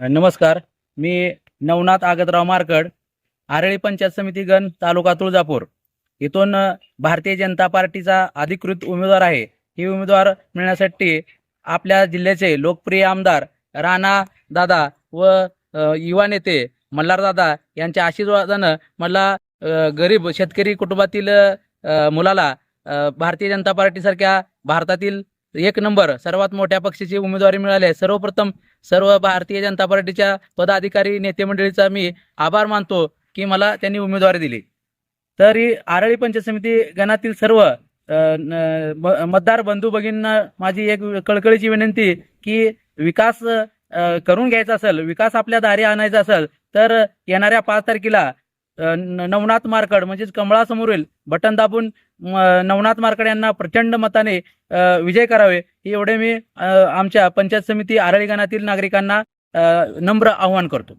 नमस्कार मी नवनाथ आगतराव मारकड आरळी पंचायत समिती गण तालुका तुळजापूर. इथून भारतीय जनता पार्टीचा अधिकृत उमेदवार आहे. ही उमेदवार मिळण्यासाठी आपल्या जिल्ह्याचे लोकप्रिय आमदार राणा दादा व युवा नेते मल्हार दादा यांच्या आशीर्वादानं मला गरीब शेतकरी कुटुंबातील मुलाला भारतीय जनता पार्टीसारख्या भारतातील एक नंबर. सर्वात मोठ्या पक्षाची उमेदवारी मिळाली आहे. सर्वप्रथम सर्व भारतीय जनता पार्टीच्या पदाधिकारी नेते मंडळीचा मी आभार मानतो की मला त्यांनी उमेदवारी दिली. तर ही आरळी पंचायत समिती गणातील सर्व म- मतदार बंधू भगिनींना माझी एक कळकळीची विनंती की विकास करून घ्यायचा असेल विकास आपल्या दारी आणायचा असेल तर येणाऱ्या पाच तारखेला नवनाथ मार्कड म्हणजेच कमळासमोरील बटन दाबून नवनाथ मार्कड यांना प्रचंड मताने विजय करावे. हे एवढे मी आमच्या पंचायत समिती आरळीगणातील नागरिकांना नम्र आव्हान करतो.